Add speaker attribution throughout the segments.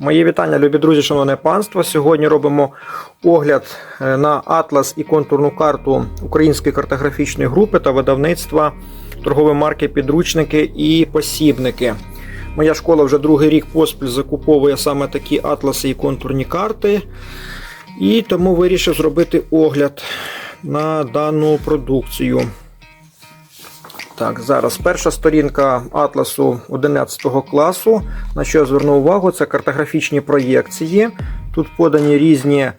Speaker 1: Мої вітання, любі друзі, шановне панство. Сьогодні робимо огляд е, на атлас і контурну карту Української картографічної групи та видавництва торгової марки Підручники і посібники. Моя школа вже другий рік поспіль закуповує саме такі атласи і контурні карти. І тому вирішив зробити огляд на дану продукцію. Так, зараз перша сторінка атласу 11 класу. На що я звернув увагу, це картографічні проєкції. Тут подані різні е,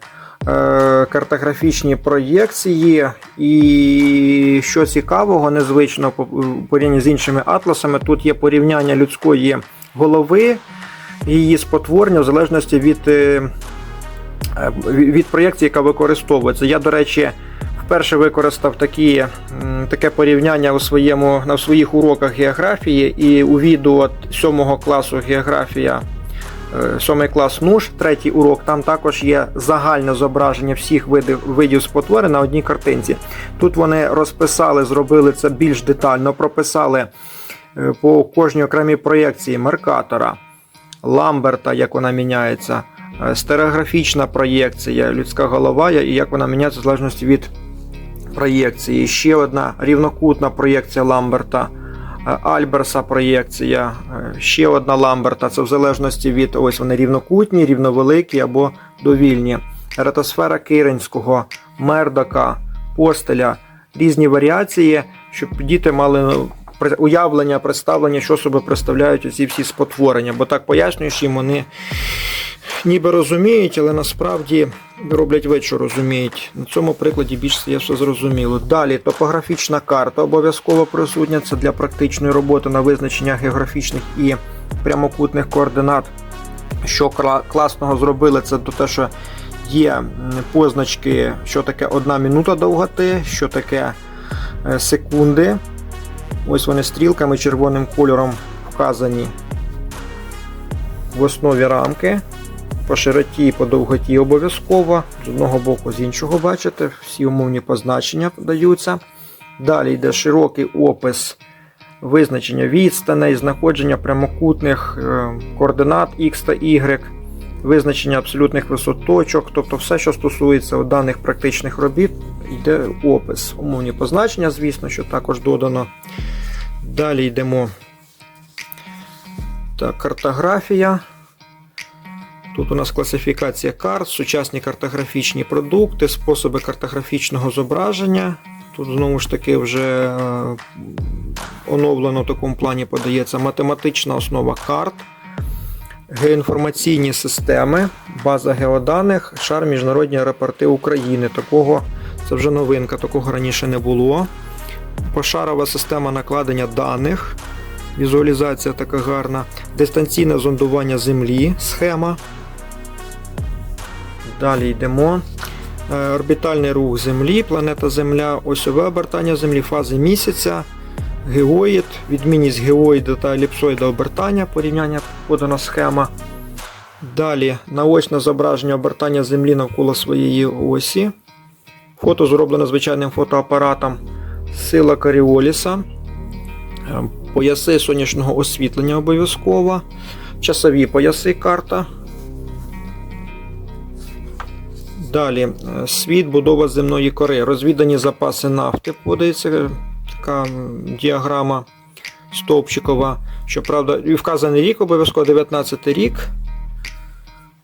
Speaker 1: картографічні проєкції, і що цікавого, незвично по- в порівнянні з іншими атласами, тут є порівняння людської голови, її спотворення в залежності від, е, від проєкції, яка використовується. Я, до речі, вперше використав такі, таке порівняння у своєму, на своїх уроках географії і у відео 7 класу географія. е, Сьомий клас НУШ, третій урок, там також є загальне зображення всіх видів, видів спотвори на одній картинці. Тут вони розписали, зробили це більш детально, прописали е, по кожній окремій проєкції Меркатора, Ламберта, як вона міняється, е, стереографічна проєкція, людська голова, і як вона міняється в залежності від проєкції. Ще одна рівнокутна проєкція Ламберта. е, Альберса проєкція, е, ще одна Ламберта. Це в залежності від ось вони рівнокутні, рівновеликі або довільні. Ретосфера Киринського, Мердока, Постеля, різні варіації, щоб діти мали ну, уявлення, представлення, що собі представляють оці всі спотворення. Бо так пояснюєш їм, вони ніби розуміють, але насправді роблять що розуміють. На цьому прикладі більш є все зрозуміло. Далі топографічна карта обов'язково присутня. Це для практичної роботи на визначення географічних і прямокутних координат. Що класного зробили, це те, що є позначки, що таке одна минута довготи, що таке е, секунди. Ось вони стрілками червоним кольором вказані в основі рамки. По широті і по довготі обов'язково. З одного боку, з іншого, бачите, всі умовні позначення подаються. Далі йде широкий опис визначення відстаней, знаходження прямокутних е, координат X та Y, визначення абсолютних висот точок, тобто все, що стосується даних практичних робіт, йде опис. Умовні позначення, звісно, що також додано. Далі йдемо. Так, картографія. Тут у нас класифікація карт, сучасні картографічні продукти, способи картографічного зображення. Тут знову ж таки вже е, оновлено в такому плані подається математична основа карт, геоінформаційні системи, база геоданих, шар міжнародні аеропорти України. Такого це вже новинка, такого раніше не було. Пошарова система накладення даних. Візуалізація така гарна. Дистанційне зондування Землі, схема. Далі йдемо. Е, Орбітальний рух Землі, планета Земля, осьове обертання Землі, фази місяця, геоїд, відмінність геоїда та еліпсоїда обертання, порівняння подана схема. Далі наочне зображення обертання Землі навколо своєї осі. Фото зроблене звичайним фотоапаратом. Сила Каріоліса. Е, Пояси сонячного освітлення обов'язково. Часові пояси карта. Далі е, світ, будова земної кори, розвідані запаси нафти. Подається е, така діаграма стовпчикова. Щоправда, і вказаний рік обов'язково 19 рік.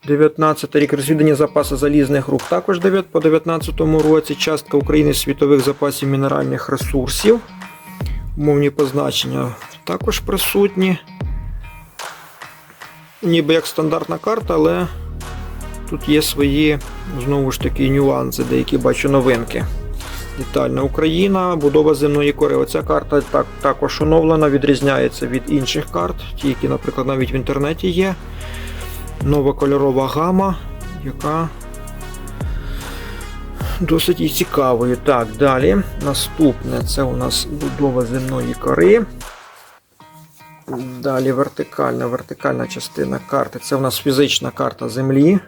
Speaker 1: 19 рік розвідані запаси залізних рук також 9 по 19 році. Частка України світових запасів мінеральних ресурсів. Умовні позначення також присутні. Ніби як стандартна карта, але тут є свої знову ж таки нюанси, деякі бачу новинки. Детальна Україна, будова земної кори. Оця карта так, також оновлена, відрізняється від інших карт, ті, які, наприклад, навіть в інтернеті є. Нова кольорова гама, яка досить і цікавою. Так, далі. Наступне це у нас будова земної кори. Далі вертикальна, вертикальна частина карти. Це у нас фізична карта Землі.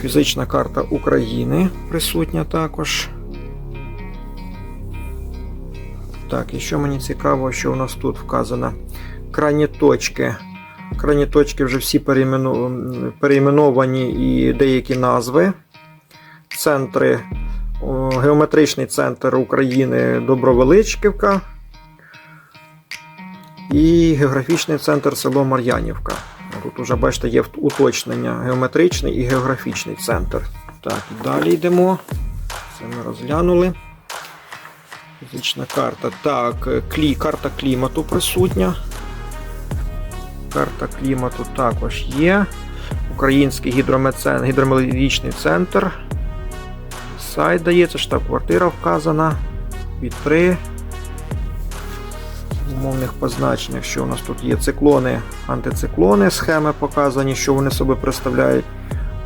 Speaker 1: Фізична карта України присутня також. Так, і що мені цікаво, що у нас тут вказано? Крайні точки Крайні точки вже всі перейменовані і деякі назви. Центри, геометричний центр України Добровеличківка і географічний центр село Мар'янівка. Тут вже бачите, є уточнення геометричний і географічний центр. Так, далі йдемо. Це ми розглянули. Фізична карта. Так, клі, карта клімату присутня. Карта клімату також є. Український гідромелодичний центр. Сайт дається, штаб-квартира вказана. Вітри. Умовних позначеннях, що у нас тут є циклони, антициклони, схеми показані, що вони себе представляють.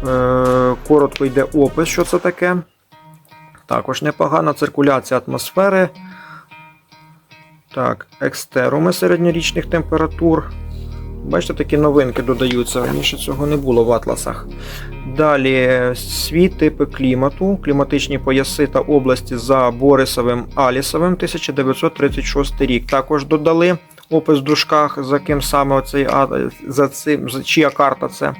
Speaker 1: Е, коротко йде опис, що це таке. Також непогана циркуляція атмосфери. Так, екстеруми середньорічних температур. Бачите, такі новинки додаються. Раніше цього не було в атласах. Далі свій типи клімату, кліматичні пояси та області за Борисовим Алісовим 1936 рік. Також додали опис в дружках, за ким саме оцей за цим, за чия карта це.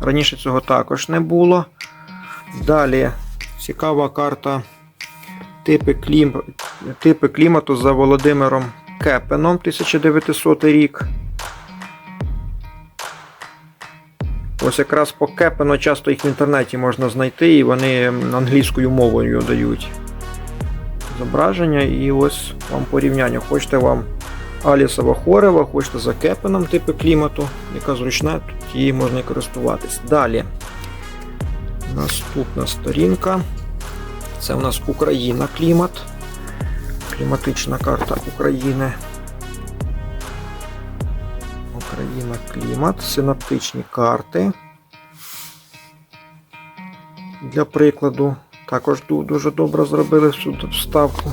Speaker 1: Раніше цього також не було. Далі цікава карта типи, клім... типи клімату за Володимиром Кепеном 1900 рік. Ось якраз по Кепену часто їх в інтернеті можна знайти, і вони англійською мовою дають зображення. І ось вам порівняння. Хочете вам Алісова Хорева, хочете за Кепеном типи клімату, яка зручна, тут її можна користуватись. Далі. Наступна сторінка. Це у нас Україна клімат. Кліматична карта України. Україна клімат, синаптичні карти. Для прикладу. Також дуже добре зробили всю вставку.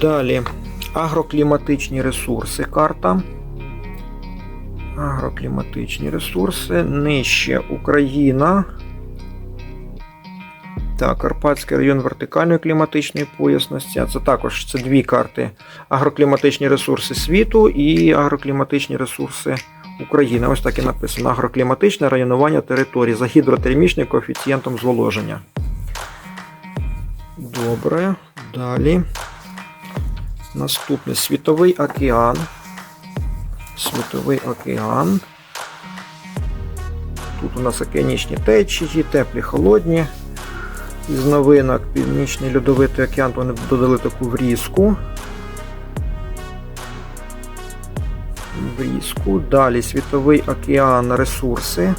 Speaker 1: Далі агрокліматичні ресурси карта. Агрокліматичні ресурси. Нижче Україна. Так, Карпатський район вертикальної кліматичної поясності. Це також це дві карти: агрокліматичні ресурси світу і агрокліматичні ресурси України. Ось так і написано: агрокліматичне районування території за гідротермічним коефіцієнтом зволоження. Добре. Далі. Наступний світовий океан. Світовий океан. Тут у нас океанічні течії, теплі, холодні. Із новинок Північний Льодовитий океан вони додали таку врізку. Врізку. Далі Світовий океан ресурси.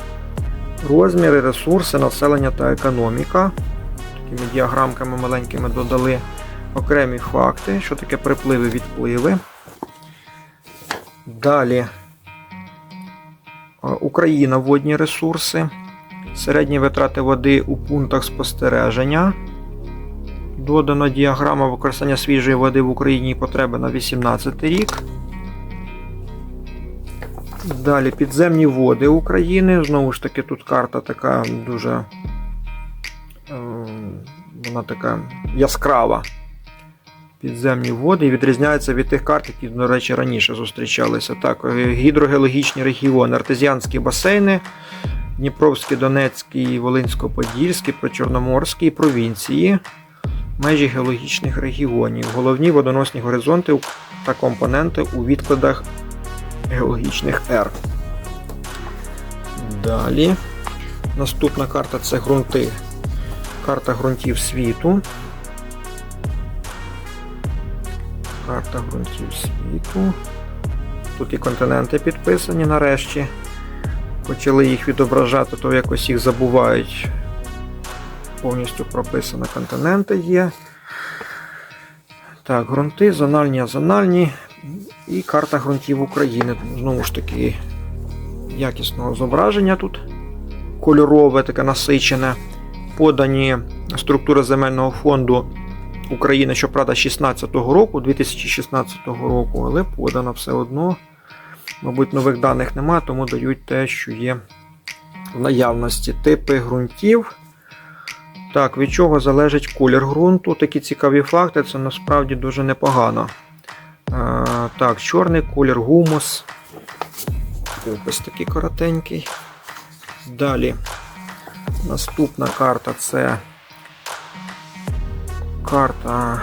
Speaker 1: Розміри, ресурси, населення та економіка. Такими діаграмками маленькими додали окремі факти, що таке припливи, відпливи. Далі Україна водні ресурси. Середні витрати води у пунктах спостереження. Додана діаграма використання свіжої води в Україні потреби на 18 рік. Далі підземні води України. Знову ж таки, тут карта така дуже е, вона така яскрава. Підземні води і відрізняються від тих карт, які, до речі, раніше зустрічалися. Так, е, гідрогеологічні регіони, артезіанські басейни. Дніпровський, Донецький, Волинсько-Подільський, Причорноморський провінції, межі геологічних регіонів, головні водоносні горизонти та компоненти у відкладах геологічних ер. Далі. Наступна карта це ґрунти. Карта ґрунтів світу. Карта ґрунтів світу. Тут і континенти підписані нарешті почали їх відображати, то якось їх забувають. Повністю прописано континенти є. Так, ґрунти, зональні, азональні. І карта ґрунтів України. Знову ж таки, якісного зображення тут. Кольорове, таке насичене. Подані структури земельного фонду України, щоправда, 16-го року, 2016 року, але подано все одно. Мабуть, нових даних нема, тому дають те, що є в наявності. Типи ґрунтів. Так, від чого залежить колір ґрунту? Такі цікаві факти, це насправді дуже непогано. Так, чорний колір, гумус. опис такий коротенький. Далі наступна карта це карта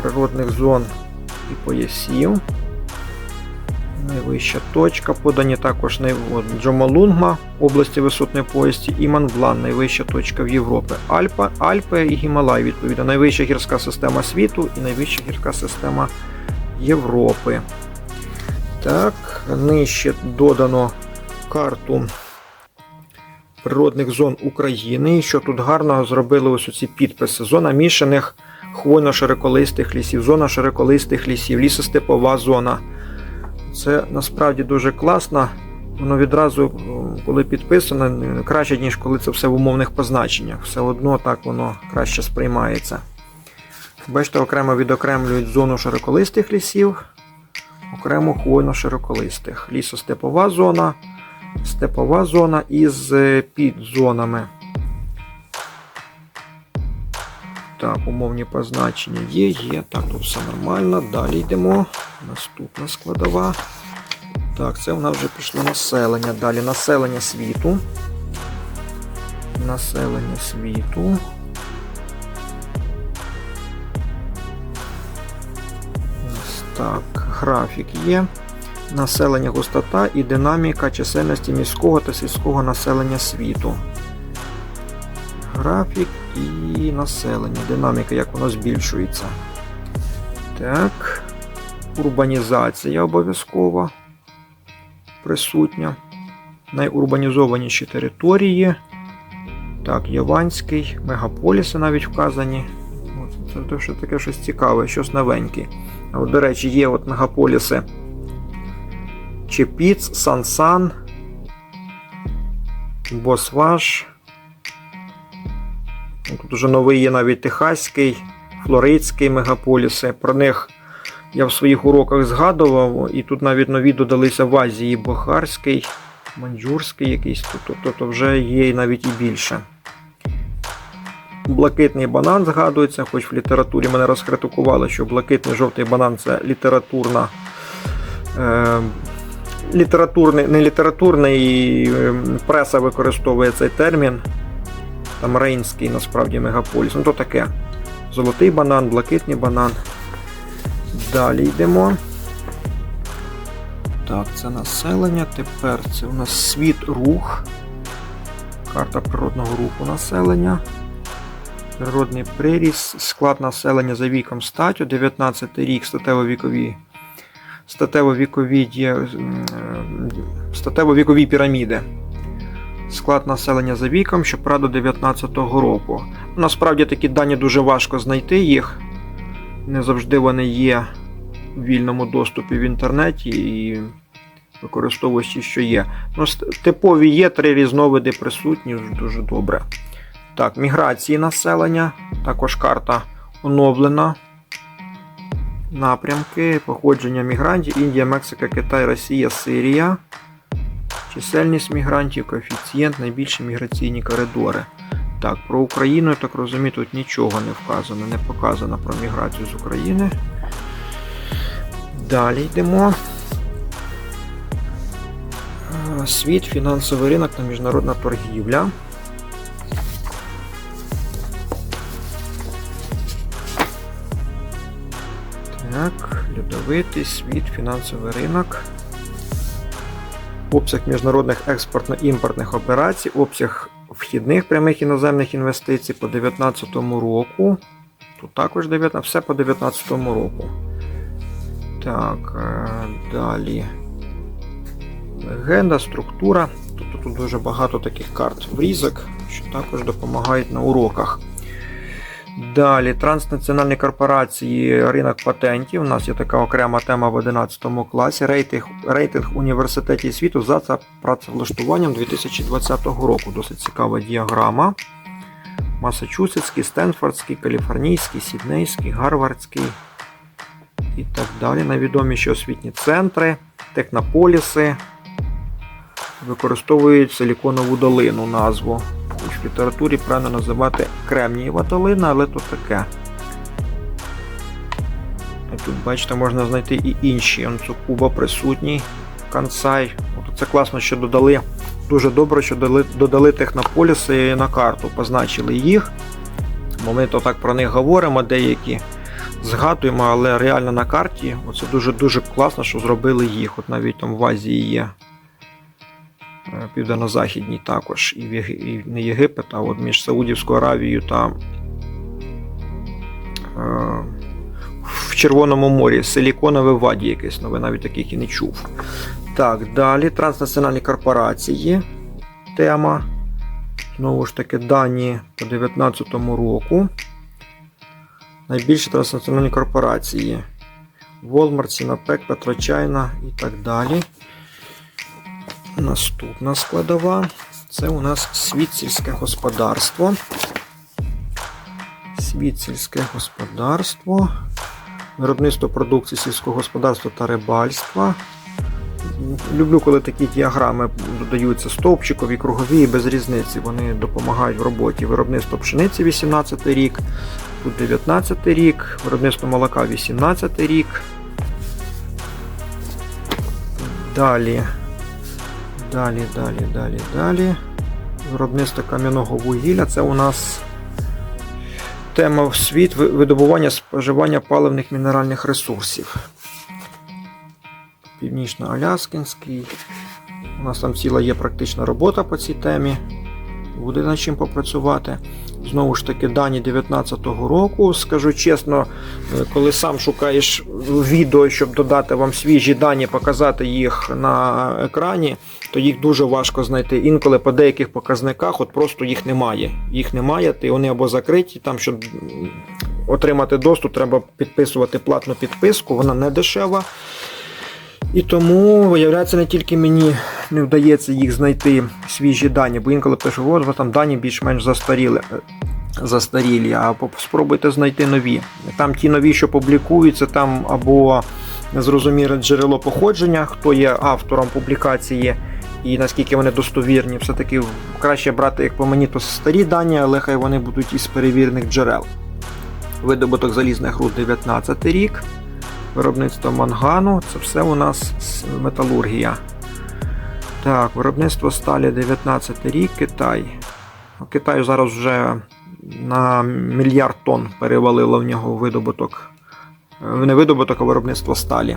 Speaker 1: природних зон і поясів. Найвища точка. Подані також от, області висотної поясті і Манблан, найвища точка в Європі. Альпа, Альпи і Гімалай, відповідно, найвища гірська система світу і найвища гірська система Європи. Так, нижче додано карту природних зон України. І що тут гарно зробили ось ці підписи. Зона мішаних хвойно-широколистих лісів, зона широколистих лісів, лісостепова зона. Це насправді дуже класно. Воно відразу, коли підписано, краще, ніж коли це все в умовних позначеннях. Все одно так воно краще сприймається. Бачите, окремо відокремлюють зону широколистих лісів, окремо хвойно-широколистих. Лісостепова зона, степова зона із е, підзонами. Так, умовні позначення є, є. Так, тут все нормально. Далі йдемо. Наступна складова. Так, це в нас вже пішло населення. Далі населення світу. Населення світу. Графік є. Населення густота і динаміка чисельності міського та сільського населення світу. Графік і населення. Динаміка, як воно збільшується. Так. Урбанізація обов'язково присутня. Найурбанізованіші території. Так, Яванський, мегаполіси навіть вказані. Це таке щось цікаве, щось новеньке. От, до речі, є от мегаполіси Чепіц, Сансан, Босваш. Ну, Тут уже новий є навіть Техаський, Флоридський мегаполіси. Про них я в своїх уроках згадував, і тут навіть нові додалися в Азії Бохарський, Манджурський якийсь, тобто вже є навіть і більше. Блакитний банан згадується, хоч в літературі мене розкритикували, що блакитний жовтий банан це літературна. Е, літературний, не літературний, е, преса використовує цей термін. Там Рейнський насправді мегаполіс. Ну то таке. Золотий банан, блакитний банан. Далі йдемо. Так, це населення. Тепер це у нас світ рух. Карта природного руху населення. Природний приріст, склад населення за віком статтю, 19 рік, статево-вікові. Статево-вікові піраміди. Склад населення за віком, щоправда, 19-го року. Насправді такі дані дуже важко знайти їх. Не завжди вони є в вільному доступі в інтернеті і використовуючи, що є. Ну, типові є три різновиди присутні, дуже добре. Так, міграції населення, також карта оновлена. Напрямки, походження мігрантів, Індія, Мексика, Китай, Росія, Сирія. Чисельність мігрантів, коефіцієнт, найбільші міграційні коридори. Так, про Україну, я так розумію, тут нічого не вказано, не показано про міграцію з України. Далі йдемо. Е, Світ, фінансовий ринок та міжнародна торгівля. Так, льодовитий світ, фінансовий ринок. Обсяг міжнародних експортно-імпортних операцій, обсяг вхідних прямих іноземних інвестицій по 2019 року. Тут також 19, все по 2019 року. Так, е, далі. Легенда, структура. Тобто тут дуже багато таких карт врізок, що також допомагають на уроках. Далі, транснаціональні корпорації, ринок патентів. У нас є така окрема тема в 11 класі. Рейтинг, рейтинг університетів світу за це працевлаштуванням 2020 року. Досить цікава діаграма. Масачусетський, Стенфордський, Каліфорнійський, Сіднейський, Гарвардський і так далі. Найвідоміші освітні центри, технополіси. Використовують силіконову долину назву. Хоч в літературі правильно називати Кремнієва долина, але то таке. Тут, бачите, можна знайти і інші. Он Цукуба присутній. Кансай. От це класно, що додали. Дуже добре, що додали, додали технополіси на карту, позначили їх. Бо ми то так про них говоримо, деякі згадуємо, але реально на карті оце дуже-дуже класно, що зробили їх. От навіть там в Азії є. Е, Південно-західній також, і, в не Єгипет, а от між Саудівською Аравією та е, в Червоному морі силіконове ваді якесь, ви навіть таких і не чув. Так, далі транснаціональні корпорації. Тема. Знову ж таки, дані по 2019 року. Найбільші транснаціональні корпорації. Walmart, Sinopec, PetroChina і так далі. Наступна складова. Це у нас світсільське господарство. Світсільське господарство. Виробництво продукції сільського господарства та рибальства. Люблю, коли такі діаграми додаються стовпчикові, кругові і без різниці. Вони допомагають в роботі. Виробництво пшениці 18 рік, тут 19 рік, виробництво молока 18 рік. Далі. Далі, далі, далі, далі. Виробництво кам'яного вугілля. Це у нас тема в світ видобування споживання паливних мінеральних ресурсів. Північно-Аляскинський. У нас там ціла є практична робота по цій темі. Буде над чим попрацювати. Знову ж таки, дані 2019 року. Скажу чесно, е, коли сам шукаєш відео, щоб додати вам свіжі дані, показати їх на екрані, то їх дуже важко знайти. Інколи по деяких показниках от просто їх немає. Їх немає, ти вони або закриті, там, щоб отримати доступ, треба підписувати платну підписку, вона не дешева. І тому, виявляється, не тільки мені не вдається їх знайти свіжі дані, бо інколи пишу, от там дані більш-менш застаріли. е, Застарілі, а спробуйте знайти нові. Там ті нові, що публікуються, там або незрозуміле джерело походження, хто є автором публікації і наскільки вони достовірні. Все-таки краще брати, як по мені, то старі дані, але хай вони будуть із перевірених джерел. Видобуток залізних руд 19 рік виробництво мангану, це все у нас металургія. Так, виробництво сталі 19 рік, Китай. Китаю зараз вже на мільярд тонн перевалило в нього видобуток. е, Не видобуток, а виробництво сталі.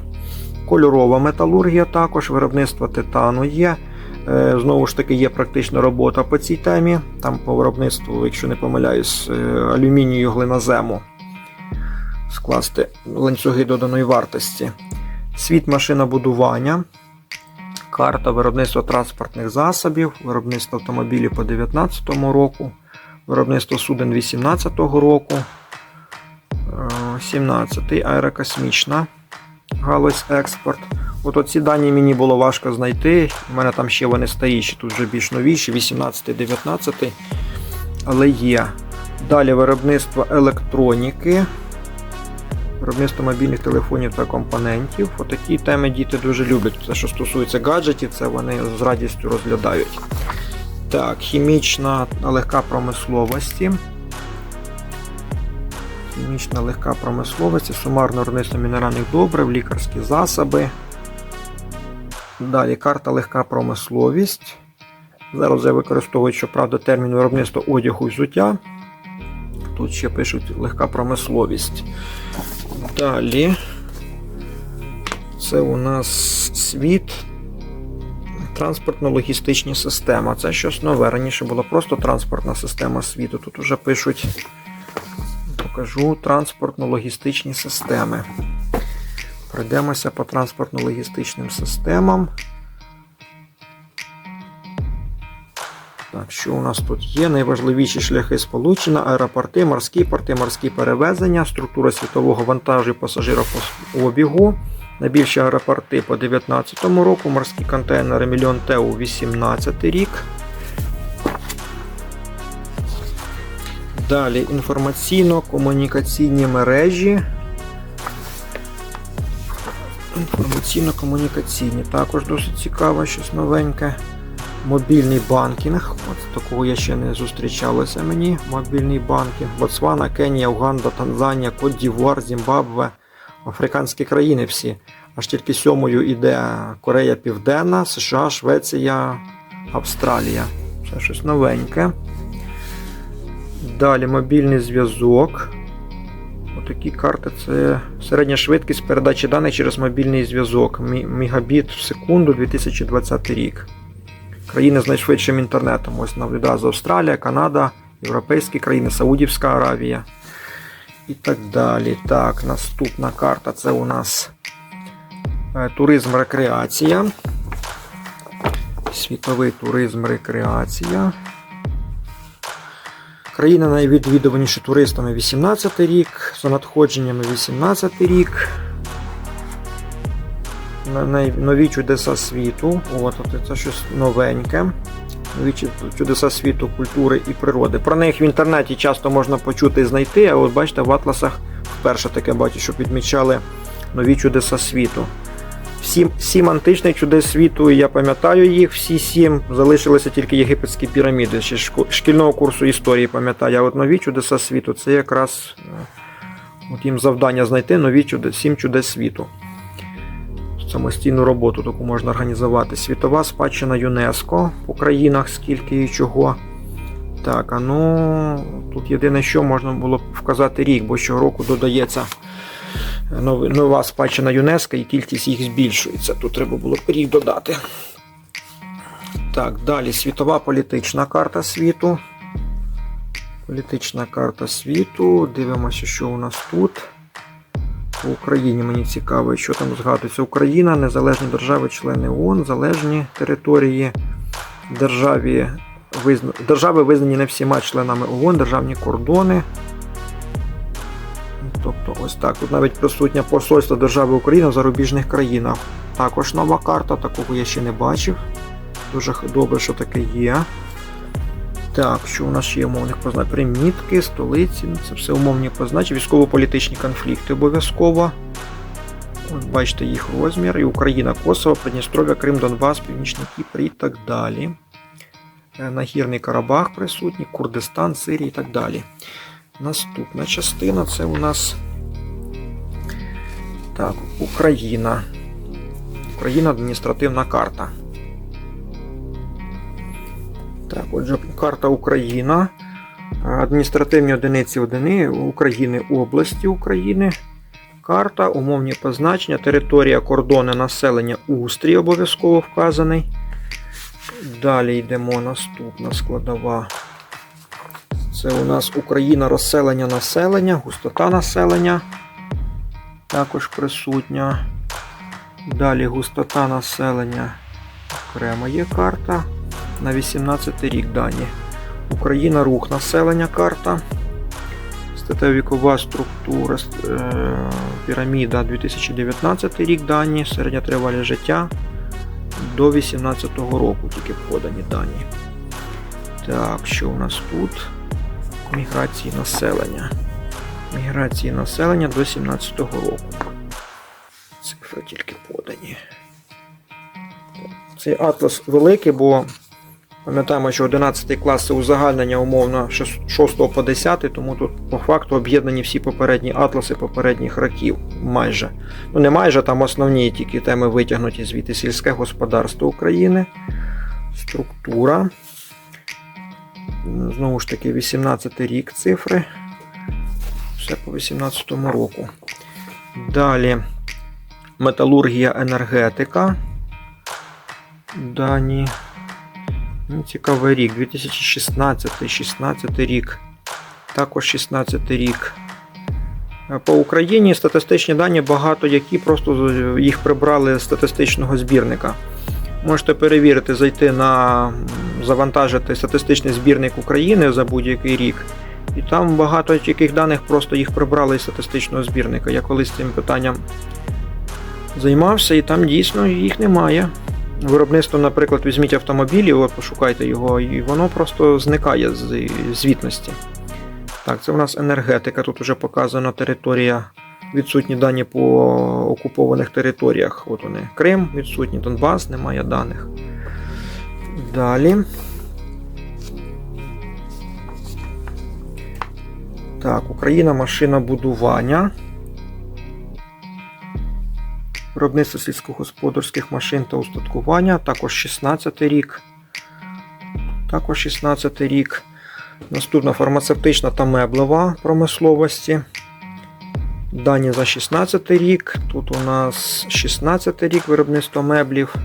Speaker 1: Кольорова металургія також, виробництво титану є. Е, Знову ж таки, є практична робота по цій темі. Там по виробництву, якщо не помиляюсь, е, алюмінію глинозему скласти ланцюги доданої вартості. Світ машинобудування, карта виробництва транспортних засобів, виробництво автомобілів по 2019 року, виробництво суден 2018 року, 17-й аерокосмічна галузь експорт. От оці дані мені було важко знайти. У мене там ще вони старіші, тут вже більш новіші, 18-19, але є. Далі виробництво електроніки, виробництво мобільних телефонів та компонентів. Отакі теми діти дуже люблять. Те, що стосується гаджетів, це вони з радістю розглядають. Так, хімічна легка промисловості. Хімічна легка промисловість, сумарне виробництво мінеральних добрив, лікарські засоби. Далі карта легка промисловість. Зараз я використовую, щоправда, термін виробництва одягу і взуття. Тут ще пишуть легка промисловість. Далі. Це у нас світ. Транспортно-логістичні системи. Це щось нове. Раніше була просто транспортна система світу. Тут вже пишуть, покажу транспортно-логістичні системи. Пройдемося по транспортно-логістичним системам. Так, що у нас тут є? Найважливіші шляхи сполучення, аеропорти, морські порти, морські перевезення, структура світового вантажу і пасажирообігу. Найбільші аеропорти по 2019 року, морські контейнери мільйон ТЕУ 18 рік. Далі інформаційно-комунікаційні мережі. Інформаційно-комунікаційні також досить цікаво, щось новеньке. Мобільний банкінг. От такого я ще не зустрічалося мені. Мобільний банкінг. Ботсвана, Кенія, Уганда, Танзанія, Кот Дівуар, Зімбабве, африканські країни всі. Аж тільки сьомою йде Корея Південна, США, Швеція, Австралія. Це щось новеньке. Далі мобільний зв'язок. Отакі карти це середня швидкість передачі даних через мобільний зв'язок. Мі- Мегабіт в секунду 2020 рік. Країни з найшвидшим інтернетом. Ось нам відразу Австралія, Канада, Європейські країни, Саудівська Аравія і так далі. Так, наступна карта це у нас е, туризм рекреація. Світовий туризм рекреація. Країна найвідвідуваніші туристами 18 рік, за надходженнями 18 рік. Нові чудеса світу. От, от це щось новеньке. Нові чудеса світу, культури і природи. Про них в інтернеті часто можна почути і знайти, а от бачите, в атласах вперше таке бачу, що підмічали нові чудеса світу. Сім, сім античних чудес світу, я пам'ятаю їх, всі сім. Залишилися тільки єгипетські піраміди. Ще шкільного курсу історії пам'ятаю. А от нові чудеса світу це якраз е, от їм завдання знайти нові чудес, сім чудес світу. Самостійну роботу таку можна організувати. Світова спадщина ЮНЕСКо по країнах, скільки і чого. Так, а ну тут єдине, що можна було б вказати рік, бо щороку додається нова спадщина ЮНЕСКО і кількість їх збільшується. Тут треба було б рік додати. Так, далі світова політична карта світу. Політична карта світу. Дивимося, що у нас тут. По Україні мені цікаво, що там згадується. Україна, незалежні держави, члени ООН, залежні території, державі, визна... держави визнані не всіма членами ООН, державні кордони. Тобто, ось так. Тут навіть присутнє посольство держави України в зарубіжних країнах. Також нова карта, такого я ще не бачив. Дуже добре, що таке є. Так, що у нас є умовних позначень? Примітки, столиці, це все умовні позначення. Військово-політичні конфлікти обов'язково. От бачите їх розмір. І Україна, Косово, Придністров'я, Крим, Донбас, Північний Кіпр і так далі. Е, Нагірний Карабах присутній, Курдистан, Сирія і так далі. Наступна частина це у нас так, Україна. Україна адміністративна карта. Так, отже, карта Україна. Адміністративні одиниці одини України області України. Карта, умовні позначення, територія, кордони, населення, устрій обов'язково вказаний. Далі йдемо наступна складова. Це у нас Україна розселення населення, густота населення також присутня. Далі густота населення окрема є карта. На 18 рік дані. Україна рух населення карта. Статева вікова структура е, піраміда 2019 рік дані, середня тривалість життя до 18 року тільки подані дані. Так, що у нас тут? Міграції населення. Міграції населення до 17 року. Цифри тільки подані. Цей атлас великий, бо пам'ятаємо, що 11 клас узагальнення умовно 6 по 10, тому тут по факту об'єднані всі попередні атласи попередніх років. Майже. Ну не майже, там основні тільки теми витягнуті звідти сільське господарство України, структура. Знову ж таки, 18 рік цифри. Все по 18 року. Далі металургія енергетика. Дані. Ну, цікавий рік. 2016, 16 рік. Також 16 рік. Е, По Україні статистичні дані багато які просто їх прибрали з статистичного збірника. Можете перевірити, зайти на завантажити статистичний збірник України за будь-який рік. І там багато яких даних просто їх прибрали із статистичного збірника. Я колись цим питанням займався, і там дійсно їх немає. Виробництво, наприклад, візьміть автомобілі, пошукайте його, і воно просто зникає з звітності. Так, це у нас енергетика. Тут вже показана територія, відсутні дані по окупованих територіях. От вони. Крим відсутній, Донбас, немає даних. Далі. Так, Україна машинобудування. Виробництво сільськогосподарських машин та устаткування, також 16 рік. Також 16 рік. Наступна фармацевтична та меблева промисловості. Дані за 16 рік. Тут у нас 16 рік виробництва меблів.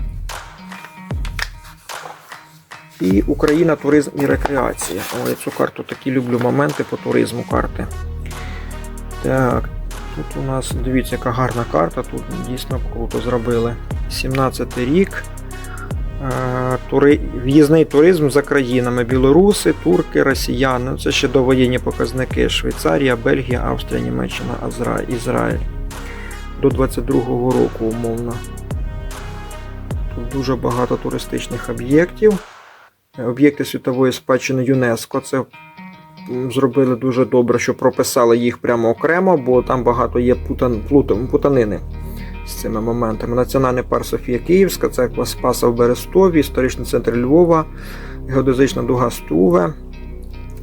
Speaker 1: І Україна, туризм і рекреація. О, я цю карту такі люблю моменти по туризму карти. Так, тут у нас, дивіться, яка гарна карта, тут дійсно круто зробили. 17 рік. Е, Тури... В'їзний туризм за країнами: білоруси, турки, росіяни. Це ще довоєнні показники. Швейцарія, Бельгія, Австрія, Німеччина, Азра... Ізраїль. До 22-го року, умовно. Тут дуже багато туристичних об'єктів. Об'єкти світової спадщини ЮНЕСКО. Це зробили дуже добре, що прописали їх прямо окремо, бо там багато є путан... плутан- путанини з цими моментами. Національний парк Софія Київська, церква Спаса в Берестові, історичний центр Львова, геодезична дуга Стуве,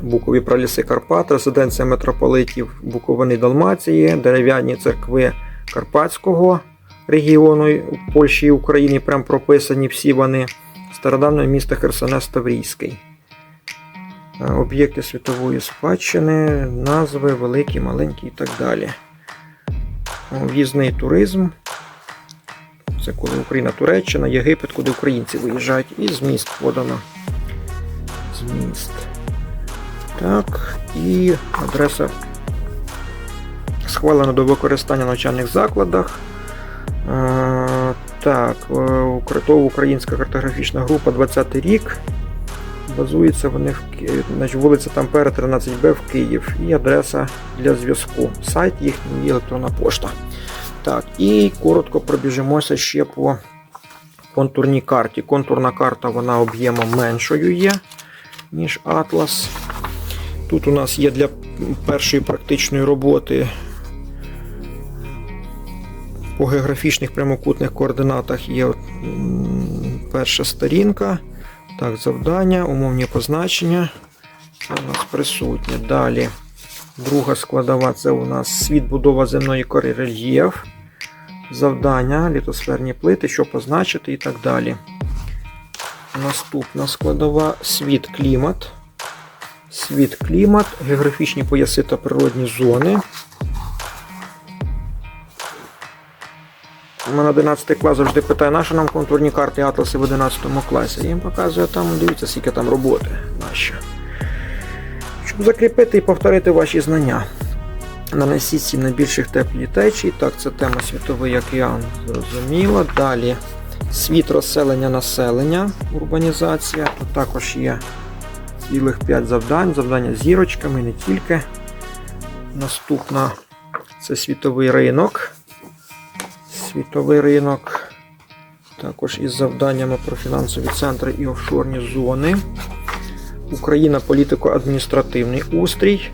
Speaker 1: Букові праліси Карпат, резиденція митрополитів Буковини Далмації, дерев'яні церкви Карпатського регіону Польщі і Україні, прям прописані всі вони. Стародавнє місто Херсонес Таврійський. Е, Об'єкти світової спадщини, назви великі, маленькі і так далі. В'їзний туризм. Це коли Україна, Туреччина, Єгипет, куди українці виїжджають, і зміст подано. Зміст. Так, і адреса схвалена до використання в навчальних закладах. Е, Так, е, українська картографічна група 20 рік. Базуються вони в значить, вулиця Тампера 13Б в Київ і адреса для зв'язку. Сайт їхній і електронна пошта. Так, і коротко пробіжимося ще по контурній карті. Контурна карта вона об'ємом меншою є, ніж Atlas. Тут у нас є для першої практичної роботи по географічних прямокутних координатах є перша сторінка. Так, завдання, умовні позначення. Це у нас присутнє. Далі друга складова це у нас світ будова земної кори рельєф. Завдання, літосферні плити, що позначити і так далі. Наступна складова світ клімат. Світ клімат, географічні пояси та природні зони. У мене 11 клас завжди питає, нащо нам контурні карти атласи в 11 класі. Я їм показую там, дивіться, скільки там роботи. Нащо. Щоб закріпити і повторити ваші знання. Нанесіть сім найбільших теплі течій. Так, це тема світовий океан. Зрозуміло. Далі світ розселення населення, урбанізація. Тут також є цілих 5 завдань, завдання зірочками, не тільки. Наступна це світовий ринок. Світовий ринок. Також із завданнями про фінансові центри і офшорні зони. Україна політико-адміністративний устрій.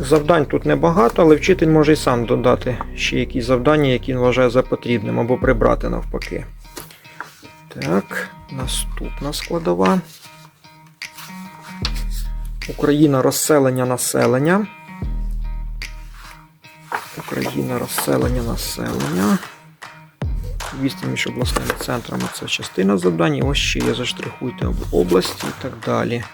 Speaker 1: Завдань тут небагато, але вчитель може і сам додати ще якісь завдання, які він вважає за потрібним, або прибрати навпаки. Так, наступна складова. Україна розселення населення. Україна розселення населення. Відстань між обласними центрами це частина завдань. Ось ще є заштрихуйте об області і так далі.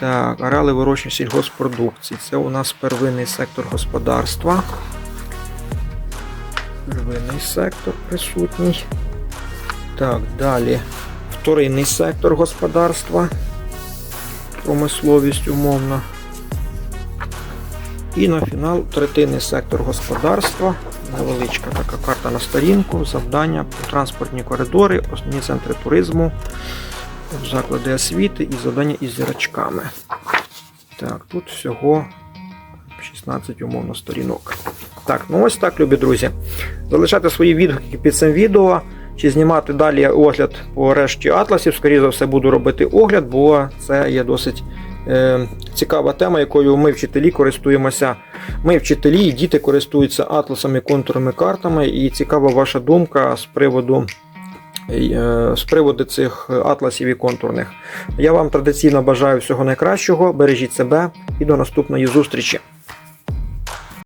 Speaker 1: Так, ареали вирощення сільгоспродукції. Це у нас первинний сектор господарства. Первинний сектор присутній. Так, далі. Вторинний сектор господарства. Промисловість умовно. І на фінал третинний сектор господарства. Невеличка така карта на сторінку, завдання транспортні коридори, основні центри туризму, заклади освіти і завдання із зірочками. Так, тут всього 16 умовно сторінок. Так, ну ось так, любі друзі. Залишайте свої відгуки під цим відео. Чи знімати далі огляд по решті атласів, скоріше за все, буду робити огляд, бо це є досить е, цікава тема, якою ми, вчителі, користуємося. Ми, вчителі і діти користуються атласами, контурами, картами. І цікава ваша думка з приводу, е, з приводу цих атласів і контурних. Я вам традиційно бажаю всього найкращого. Бережіть себе і до наступної зустрічі.